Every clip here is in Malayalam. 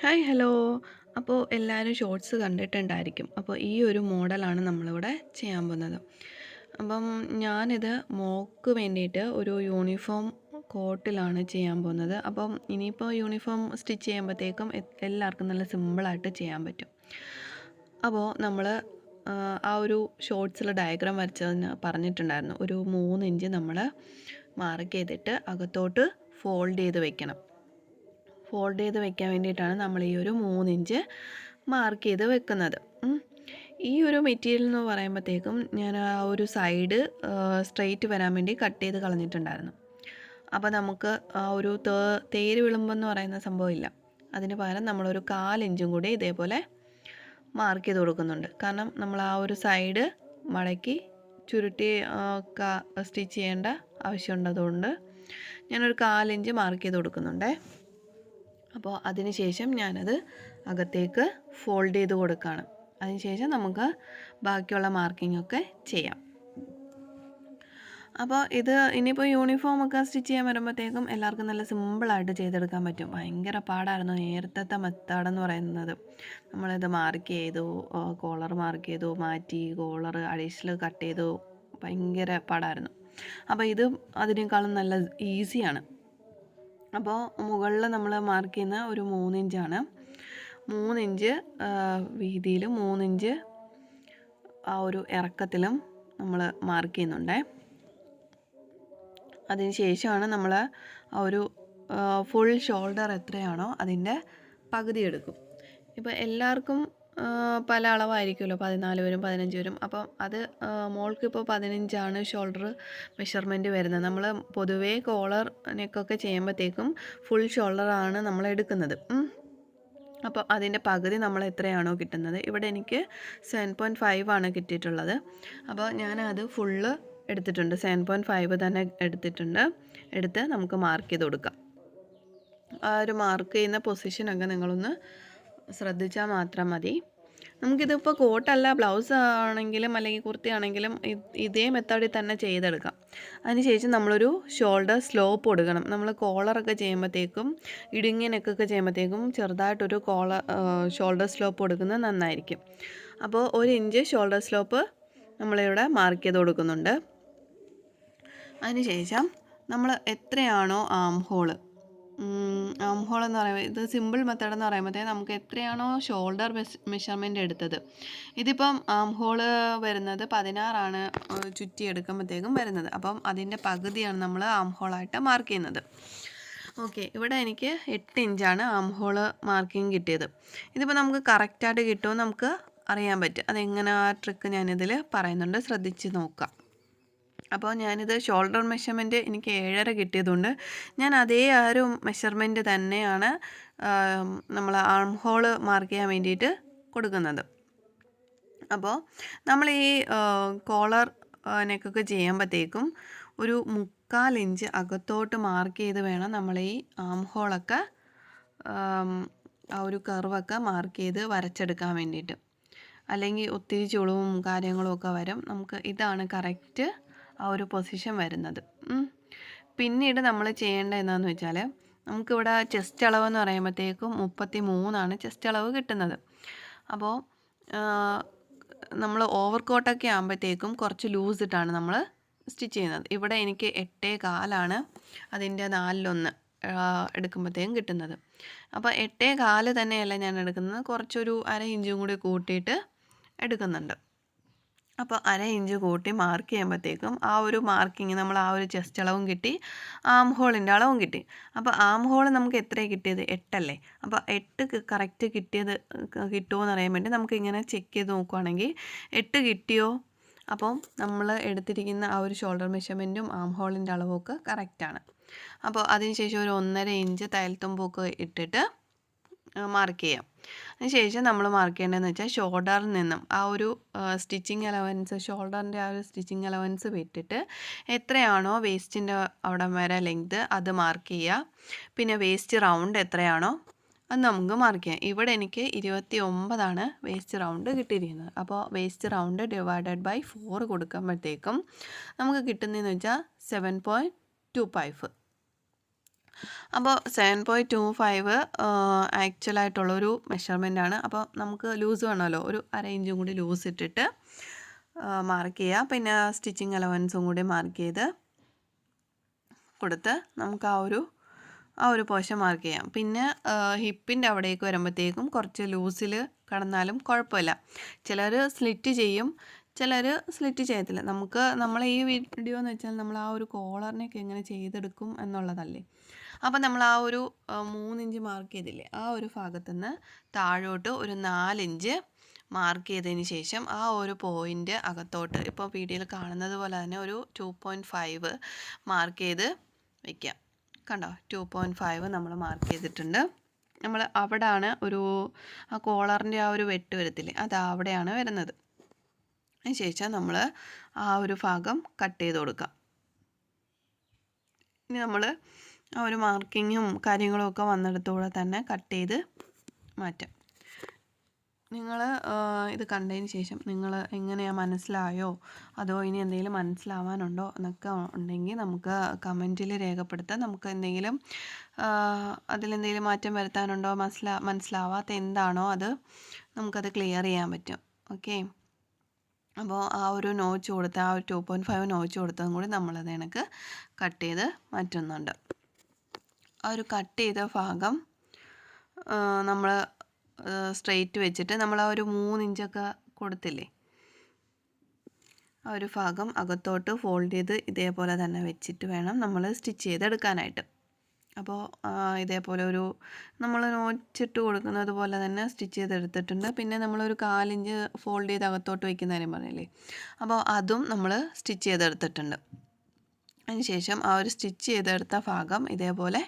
ഹായ് ഹലോ അപ്പോൾ എല്ലാവരും ഷോർട്സ് കണ്ടിട്ടുണ്ടായിരിക്കും. അപ്പോൾ ഈ ഒരു മോഡലാണ് നമ്മളിവിടെ ചെയ്യാൻ പോകുന്നത്. അപ്പം ഞാനിത് മോക്ക് വേണ്ടിയിട്ട് ഒരു യൂണിഫോം കോട്ടിലാണ് ചെയ്യാൻ പോകുന്നത്. അപ്പം ഇനിയിപ്പോൾ യൂണിഫോം സ്റ്റിച്ച് ചെയ്യുമ്പോഴത്തേക്കും എല്ലാവർക്കും നല്ല സിമ്പിളായിട്ട് ചെയ്യാൻ പറ്റും. അപ്പോൾ നമ്മൾ ആ ഒരു ഷോർട്സിൽ ഡയഗ്രാം വരച്ചതിന് പറഞ്ഞിട്ടുണ്ടായിരുന്നു. ഒരു മൂന്ന് ഇഞ്ച് നമ്മൾ മാർക്ക് ചെയ്തിട്ട് അകത്തോട്ട് ഫോൾഡ് ചെയ്ത് വെക്കണം. ഫോൾഡ് ചെയ്ത് വെക്കാൻ വേണ്ടിയിട്ടാണ് നമ്മൾ ഈ ഒരു മൂന്നിഞ്ച് മാർക്ക് ചെയ്ത് വെക്കുന്നത്. ഈ ഒരു മെറ്റീരിയൽ എന്ന് പറയുമ്പോഴത്തേക്കും ഞാൻ ആ ഒരു സൈഡ് സ്ട്രെയിറ്റ് വരാൻ വേണ്ടി കട്ട് ചെയ്ത് കളഞ്ഞിട്ടുണ്ടായിരുന്നു. അപ്പോൾ നമുക്ക് ആ ഒരു തേ തേര് വിളുമ്പെന്ന് പറയുന്ന സംഭവമില്ല അതിന് പകരം നമ്മളൊരു കാലിഞ്ചും കൂടി ഇതേപോലെ മാർക്ക് ചെയ്ത് കൊടുക്കുന്നുണ്ട്. കാരണം നമ്മൾ ആ ഒരു സൈഡ് മടക്കി ചുരുട്ടി സ്റ്റിച്ച് ചെയ്യേണ്ട ആവശ്യമുണ്ടതുകൊണ്ട് ഞാനൊരു കാലിഞ്ച് മാർക്ക് ചെയ്ത് കൊടുക്കുന്നുണ്ടേ. അപ്പോൾ അതിന് ശേഷം ഞാനത് അകത്തേക്ക് ഫോൾഡ് ചെയ്ത് കൊടുക്കുകയാണ് അതിന് ശേഷം നമുക്ക് ബാക്കിയുള്ള മാർക്കിംഗ് ഒക്കെ ചെയ്യാം. അപ്പോൾ ഇത് ഇനിയിപ്പോൾ യൂണിഫോമൊക്കെ സ്റ്റിച്ച് ചെയ്യാൻ വരുമ്പോഴത്തേക്കും എല്ലാവർക്കും നല്ല സിമ്പിളായിട്ട് ചെയ്തെടുക്കാൻ പറ്റും. ഭയങ്കര പാടായിരുന്നു നേരത്തെ മെത്തേഡെന്ന് പറയുന്നത്. നമ്മളിത് മാർക്ക് ചെയ്തു കോളർ മാർക്ക് ചെയ്തു മാറ്റി കോളർ അഡീഷണൽ കട്ട് ചെയ്തു. ഭയങ്കര പാടായിരുന്നു. അപ്പോൾ ഇത് അതിനേക്കാളും നല്ല ഈസിയാണ് അപ്പോൾ മുകളിൽ നമ്മൾ മാർക്ക് ചെയ്യുന്ന ഒരു മൂന്നിഞ്ചാണ് മൂന്നിഞ്ച് വീതിയിൽ മൂന്നിഞ്ച് ആ ഒരു ഇറക്കത്തിലും നമ്മൾ മാർക്ക് ചെയ്യുന്നുണ്ടേ. അതിന് ശേഷമാണ് നമ്മൾ ആ ഒരു ഫുൾ ഷോൾഡർ എത്രയാണോ അതിന്റെ പകുതി എടുക്കും. ഇപ്പോൾ എല്ലാവർക്കും പല അളവായിരിക്കുമല്ലോ? പതിനാല് വരും പതിനഞ്ച് വരും. അപ്പം അത് മോൾക്ക് ഇപ്പോൾ പതിനഞ്ചാണ് ഷോൾഡർ മെഷർമെന്റ് വരുന്നത്. നമ്മൾ പൊതുവേ കോളർ ചെയ്യുമ്പോഴത്തേക്കും ഫുൾ ഷോൾഡറാണ് നമ്മൾ എടുക്കുന്നത്. അപ്പോൾ അതിന്റെ പകുതി നമ്മൾ എത്രയാണോ കിട്ടുന്നത്? ഇവിടെ എനിക്ക് സെവൻ പോയിന്റ് ഫൈവ് ആണ് കിട്ടിയിട്ടുള്ളത്. അപ്പോൾ ഞാനത് ഫുള്ള് എടുത്തിട്ടുണ്ട്. സെവൻ പോയിന്റ് ഫൈവ് തന്നെ എടുത്തിട്ടുണ്ട്. എടുത്ത് നമുക്ക് മാർക്ക് ചെയ്ത് കൊടുക്കാം. ആ ഒരു മാർക്ക് ചെയ്യുന്ന പൊസിഷനൊക്കെ നിങ്ങളൊന്ന് ശ്രദ്ധിച്ചാൽ മാത്രം മതി. നമുക്കിതിപ്പോൾ കോട്ടല്ല ബ്ലൗസ് ആണെങ്കിലും അല്ലെങ്കിൽ കുർത്തി ആണെങ്കിലും ഇതേ മെത്തേഡിൽ തന്നെ ചെയ്തെടുക്കാം. അതിനുശേഷം നമ്മളൊരു ഷോൾഡർ സ്ലോപ്പ് കൊടുക്കണം. നമ്മൾ കോളറൊക്കെ ചെയ്യുമ്പോഴത്തേക്കും ഇടുങ്ങിയ നെക്കൊക്കെ ചെയ്യുമ്പോഴത്തേക്കും ചെറുതായിട്ടൊരു കോളർ ഷോൾഡർ സ്ലോപ്പ് കൊടുക്കുന്നത് നന്നായിരിക്കും. അപ്പോൾ ഒരു ഇഞ്ച് ഷോൾഡർ സ്ലോപ്പ് നമ്മളിവിടെ മാർക്ക് ചെയ്ത് കൊടുക്കുന്നുണ്ട്. അതിനുശേഷം നമ്മൾ എത്രയാണോ ആം ഹോൾ ആം ഹോൾ എന്ന് പറയുമ്പോൾ ഇത് സിമ്പിൾ മെത്തേഡ് എന്ന് പറയുമ്പോഴത്തേക്ക് നമുക്ക് എത്രയാണോ ഷോൾഡർ മെഷർമെന്റ് എടുത്തത്. ഇതിപ്പം ആം ഹോൾ വരുന്നത് പതിനാറാണ് ചുറ്റി എടുക്കുമ്പോഴത്തേക്കും വരുന്നത്. അപ്പം അതിന്റെ പകുതിയാണ് നമ്മൾ ആം ഹോളായിട്ട് മാർക്ക് ചെയ്യുന്നത്. ഓക്കെ ഇവിടെ എനിക്ക് എട്ട് ഇഞ്ചാണ് ആം ഹോൾ മാർക്കിംഗ് കിട്ടിയത്. ഇതിപ്പോൾ നമുക്ക് കറക്റ്റായിട്ട് കിട്ടുമോ നമുക്ക് അറിയാൻ പറ്റും. അതെങ്ങനെ ആ ട്രിക്ക് ഞാനിതിൽ പറയുന്നുണ്ട്. ശ്രദ്ധിച്ച് നോക്കാം. അപ്പോൾ ഞാനിത് ഷോൾഡർ മെഷർമെന്റ് എനിക്ക് ഏഴര കിട്ടിയതുകൊണ്ട് ഞാൻ അതേ ആ ഒരു മെഷർമെന്റ് തന്നെയാണ് നമ്മൾ ആം ഹോൾ മാർക്ക് ചെയ്യാൻ വേണ്ടിയിട്ട് കൊടുക്കുന്നത്. അപ്പോൾ നമ്മൾ ഈ കോളർ നെക്കൊക്കെ ചെയ്യുമ്പോഴത്തേക്കും ഒരു മുക്കാൽ ഇഞ്ച് അകത്തോട്ട് മാർക്ക് ചെയ്ത് വേണം നമ്മൾ ഈ ആം ഹോളൊക്കെ ആ ഒരു കർവൊക്കെ മാർക്ക് ചെയ്ത് വരച്ചെടുക്കാൻ വേണ്ടിയിട്ട്. അല്ലെങ്കിൽ ഒത്തിരി ചുളിവും കാര്യങ്ങളും ഒക്കെ വരും. നമുക്ക് ഇതാണ് കറക്റ്റ് ആ ഒരു പൊസിഷൻ വരുന്നത്. പിന്നീട് നമ്മൾ ചെയ്യേണ്ട എന്താണെന്ന് വെച്ചാൽ നമുക്കിവിടെ ചെസ്റ്റ് അളവ് എന്ന് പറയുമ്പോഴത്തേക്കും മുപ്പത്തി മൂന്നാണ് ചെസ്റ്റ് അളവ് കിട്ടുന്നത് അപ്പോൾ നമ്മൾ ഓവർ കോട്ടൊക്കെ ആകുമ്പോഴത്തേക്കും കുറച്ച് ലൂസ് ഇട്ടാണ് നമ്മൾ സ്റ്റിച്ച് ചെയ്യുന്നത്. ഇവിടെ എനിക്ക് എട്ടേ കാലാണ് അതിന്റെ നാലിലൊന്ന് എടുക്കുമ്പോഴത്തേക്കും കിട്ടുന്നത്. അപ്പോൾ എട്ടേ കാൽ തന്നെയല്ല ഞാൻ എടുക്കുന്നത്. കുറച്ചൊരു അര ഇഞ്ചും കൂടി കൂട്ടിയിട്ട് എടുക്കുന്നുണ്ട്. അപ്പോൾ അര ഇഞ്ച് കൂട്ടി മാർക്ക് ചെയ്യുമ്പോഴത്തേക്കും ആ ഒരു മാർക്കിങ് നമ്മൾ ആ ഒരു ചെസ്റ്റ് അളവും കിട്ടി ആം ഹോളിന്റെ അളവും കിട്ടി. അപ്പോൾ ആം ഹോൾ നമുക്ക് എത്രയാണ് കിട്ടിയത്? എട്ടല്ലേ. അപ്പോൾ എട്ട് കറക്റ്റ് കിട്ടിയത് കിട്ടുമോ എന്ന് അറിയാൻ വേണ്ടി നമുക്ക് ഇങ്ങനെ ചെക്ക് ചെയ്ത് നോക്കുവാണെങ്കിൽ എട്ട് കിട്ടിയോ? അപ്പം നമ്മൾ എടുത്തിരിക്കുന്ന ആ ഒരു ഷോൾഡർ മെഷർമെന്റും ആം ഹോളിന്റെ അളവും ഒക്കെ കറക്റ്റാണ് അപ്പോൾ അതിനുശേഷം ഒരു ഒന്നര ഇഞ്ച് തയ്യൽത്തുമ്പൊക്കെ ഇട്ടിട്ട് മാർക്ക് ചെയ്യാം. അതിനുശേഷം നമ്മൾ മാർക്ക് ചെയ്യേണ്ടതെന്ന് വെച്ചാൽ ഷോൾഡറിൽ നിന്നും ആ ഒരു സ്റ്റിച്ചിങ് അലവൻസ് ഷോൾഡറിന്റെ ആ ഒരു സ്റ്റിച്ചിങ് അലവൻസ് വിട്ടിട്ട് എത്രയാണോ വേസ്റ്റിന്റെ അവിടെ വരെ ലെങ്ത് അത് മാർക്ക് ചെയ്യുക. പിന്നെ വേസ്റ്റ് റൗണ്ട് എത്രയാണോ അത് നമുക്ക് മാർക്ക് ചെയ്യാം. ഇവിടെ എനിക്ക് ഇരുപത്തി ഒമ്പതാണ് വേസ്റ്റ് റൗണ്ട് കിട്ടിയിരിക്കുന്നത്. അപ്പോൾ waist round divided by four കൊടുക്കുമ്പോഴത്തേക്കും നമുക്ക് കിട്ടുന്നതെന്ന് വെച്ചാൽ സെവൻ പോയിന്റ് ടു ഫൈവ് അപ്പോൾ സെവൻ പോയിന്റ് ടു ഫൈവ് ആക്ച്വലായിട്ടുള്ളൊരു മെഷർമെന്റാണ് അപ്പോൾ നമുക്ക് ലൂസ് വേണമല്ലോ. ഒരു അര ഇഞ്ചും കൂടി ലൂസ് ഇട്ടിട്ട് മാർക്ക് ചെയ്യുക. പിന്നെ സ്റ്റിച്ചിങ് അലവൻസും കൂടി മാർക്ക് ചെയ്ത് കൊടുത്ത് നമുക്ക് ആ ഒരു ആ ഒരു പോഷൻ മാർക്ക് ചെയ്യാം. പിന്നെ ഹിപ്പിന്റെ അവിടേക്ക് വരുമ്പോഴത്തേക്കും കുറച്ച് ലൂസിൽ കടന്നാലും കുഴപ്പമില്ല. ചിലർ സ്ലിറ്റ് ചെയ്യും. ചിലർ സ്ലിറ്റ് ചെയ്യത്തില്ല. നമുക്ക് നമ്മൾ ഈ വീഡിയോ എന്ന് വെച്ചാൽ നമ്മൾ ആ ഒരു കോളറിനെയൊക്കെ എങ്ങനെ ചെയ്തെടുക്കും എന്നുള്ളതല്ലേ. അപ്പം നമ്മൾ ആ ഒരു മൂന്നിഞ്ച് മാർക്ക് ചെയ്തില്ലേ? ആ ഒരു ഭാഗത്തുനിന്ന് താഴോട്ട് ഒരു നാലിഞ്ച് മാർക്ക് ചെയ്തതിന് ശേഷം ആ ഒരു പോയിന്റ് അകത്തോട്ട് ഇപ്പോൾ വീഡിയോയിൽ കാണുന്നത് പോലെ തന്നെ ഒരു ടു പോയിന്റ് ഫൈവ് മാർക്ക് ചെയ്ത് വയ്ക്കാം കണ്ടോ? ടു പോയിന്റ് ഫൈവ് നമ്മൾ മാർക്ക് ചെയ്തിട്ടുണ്ട്. നമ്മൾ അവിടെയാണ് ഒരു ആ കോളറിന്റെ ആ ഒരു വെട്ട് വരത്തില്ലേ? അത് അവിടെയാണ് വരുന്നത്. അതിന് ശേഷം നമ്മൾ ആ ഒരു ഭാഗം കട്ട് ചെയ്ത് കൊടുക്കാം. ഇനി നമ്മൾ ആ ഒരു മാർക്കിങ്ങും കാര്യങ്ങളും ഒക്കെ തന്നെ കട്ട് ചെയ്ത് മാറ്റാം. നിങ്ങൾ ഇത് കണ്ടതിന് ശേഷം നിങ്ങൾ എങ്ങനെയാ മനസ്സിലായോ? അതോ ഇനി എന്തെങ്കിലും മനസ്സിലാവാനുണ്ടോ എന്നൊക്കെ ഉണ്ടെങ്കിൽ നമുക്ക് കമന്റിൽ രേഖപ്പെടുത്താം. നമുക്ക് എന്തെങ്കിലും അതിലെന്തെങ്കിലും മാറ്റം വരുത്താനുണ്ടോ? മനസ്സിലാ മനസ്സിലാവാത്ത എന്താണോ അത് നമുക്കത് ക്ലിയർ ചെയ്യാൻ പറ്റും. ഓക്കെ അപ്പോൾ ആ ഒരു നോച്ച് കൊടുത്ത് ആ ഒരു ടു പോയിന്റ് ഫൈവ് നോച്ച് കൊടുത്തതും കൂടി നമ്മളത് കണക്ക് കട്ട് ചെയ്ത് മാറ്റുന്നുണ്ട്. ആ ഒരു കട്ട് ചെയ്ത ഭാഗം നമ്മൾ സ്ട്രെയിറ്റ് വെച്ചിട്ട് നമ്മൾ ആ ഒരു മൂന്നിഞ്ചൊക്കെ കൊടുത്തില്ലേ? ആ ഒരു ഭാഗം അകത്തോട്ട് ഫോൾഡ് ചെയ്ത് ഇതേപോലെ തന്നെ വെച്ചിട്ട് വേണം നമ്മൾ സ്റ്റിച്ച് ചെയ്തെടുക്കാനായിട്ട്. അപ്പോൾ ഇതേപോലെ ഒരു നമ്മൾ നോച്ചിട്ട് കൊടുക്കുന്നത് പോലെ തന്നെ സ്റ്റിച്ച് ചെയ്തെടുത്തിട്ടുണ്ട്. പിന്നെ നമ്മളൊരു കാലിഞ്ച് ഫോൾഡ് ചെയ്ത് അകത്തോട്ട് വയ്ക്കുന്ന കാര്യം പറഞ്ഞില്ലേ? അപ്പോൾ അതും നമ്മൾ സ്റ്റിച്ച് ചെയ്തെടുത്തിട്ടുണ്ട്. അതിനുശേഷം ആ ഒരു സ്റ്റിച്ച് ചെയ്തെടുത്ത ഭാഗം ഇതേപോലെ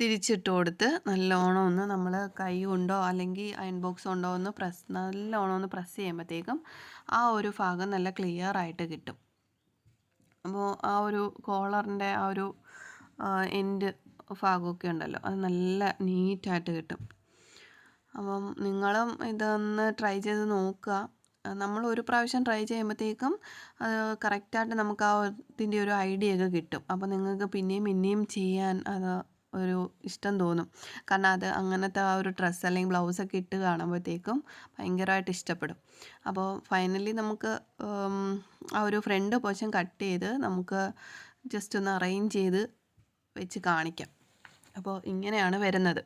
തിരിച്ചിട്ട് കൊടുത്ത് നല്ലോണം ഒന്ന് നമ്മൾ കൈ കൊണ്ടോ അല്ലെങ്കിൽ അയൺ ബോക്സ് കൊണ്ടോ ഒന്ന് പ്രസ് നല്ലോണം ഒന്ന് പ്രസ് ചെയ്യുമ്പോഴത്തേക്കും ആ ഒരു ഭാഗം നല്ല ക്ലിയർ ആയിട്ട് കിട്ടും. അപ്പോൾ ആ ഒരു കോളറിന്റെ ആ ഒരു എൻഡ് ഭാഗമൊക്കെ ഉണ്ടല്ലോ. അത് നല്ല നീറ്റായിട്ട് കിട്ടും. അപ്പം നിങ്ങളും ഇതൊന്ന് ട്രൈ ചെയ്ത് നോക്കുക. നമ്മൾ ഒരു പ്രാവശ്യം ട്രൈ ചെയ്യുമ്പോഴത്തേക്കും അത് കറക്റ്റായിട്ട് നമുക്ക് ആ ഇതിന്റെ ഒരു ഐഡിയ ഒക്കെ കിട്ടും. അപ്പോൾ നിങ്ങൾക്ക് പിന്നെയും പിന്നെയും ചെയ്യാൻ അത് ഒരു ഇഷ്ടം തോന്നും. കാരണം അത് അങ്ങനത്തെ ആ ഒരു ഡ്രസ്സ് അല്ലെങ്കിൽ ബ്ലൗസൊക്കെ ഇട്ട് കാണുമ്പോഴത്തേക്കും ഭയങ്കരമായിട്ട് ഇഷ്ടപ്പെടും. അപ്പോൾ ഫൈനലി നമുക്ക് ആ ഒരു ഫ്രണ്ട് പോർഷൻ കട്ട് ചെയ്ത് നമുക്ക് ജസ്റ്റ് ഒന്ന് അറേഞ്ച് ചെയ്ത് വെച്ച് കാണിക്കാം. അപ്പോൾ ഇങ്ങനെയാണ് വരുന്നത്.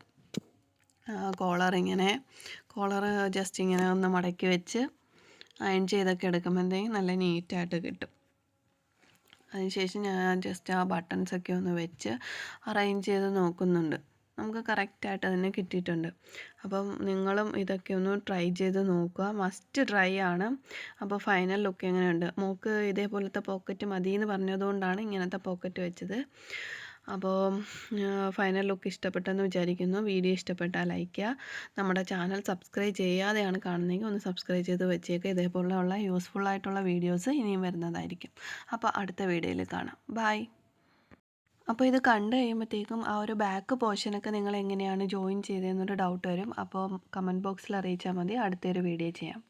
കോളർ ഇങ്ങനെ കോളർ ജസ്റ്റ് ഇങ്ങനെ ഒന്ന് മടക്കി വെച്ച് അയൺ ചെയ്തൊക്കെ എടുക്കുമ്പോഴത്തേക്കും നല്ല നീറ്റായിട്ട് കിട്ടും. അതിനുശേഷം ഞാൻ ജസ്റ്റ് ആ ബട്ടൺസൊക്കെ ഒന്ന് വെച്ച് അറേഞ്ച് ചെയ്ത് നോക്കുന്നുണ്ട്. നമുക്ക് കറക്റ്റായിട്ട് തന്നെ കിട്ടിയിട്ടുണ്ട്. അപ്പം നിങ്ങളും ഇതൊക്കെ ഒന്ന് ട്രൈ ചെയ്ത് നോക്കുക. മസ്റ്റ് ട്രൈ ആണ്. അപ്പോൾ ഫൈനൽ ലുക്ക് എങ്ങനെയുണ്ട്? മോക്ക് ഇതേപോലത്തെ പോക്കറ്റ് മതി എന്ന് പറഞ്ഞതുകൊണ്ടാണ് ഇങ്ങനത്തെ പോക്കറ്റ് വെച്ചത്. അപ്പോൾ ഫൈനൽ ലുക്ക് ഇഷ്ടപ്പെട്ടെന്ന് വിചാരിക്കുന്നു. വീഡിയോ ഇഷ്ടപ്പെട്ടാൽ ലൈക്ക് ചെയ്യുക. നമ്മുടെ ചാനൽ സബ്സ്ക്രൈബ് ചെയ്യാതെയാണ് കാണുന്നതെങ്കിൽ ഒന്ന് സബ്സ്ക്രൈബ് ചെയ്ത് വെച്ചേക്കുക ഇതേപോലെയുള്ള യൂസ്ഫുൾ ആയിട്ടുള്ള വീഡിയോസ് ഇനിയും വരുന്നതായിരിക്കും. അപ്പോൾ അടുത്ത വീഡിയോയിൽ കാണാം. ബായ് അപ്പോൾ ഇത് കണ്ടു കഴിയുമ്പോഴത്തേക്കും ആ ഒരു ബാക്ക് പോർഷനൊക്കെ നിങ്ങൾ എങ്ങനെയാണ് ജോയിൻ ചെയ്തതെന്നൊരു ഡൗട്ട് വരും. അപ്പോൾ കമന്റ് ബോക്സിൽ അറിയിച്ചാൽ മതി. അടുത്തൊരു വീഡിയോ ചെയ്യാം.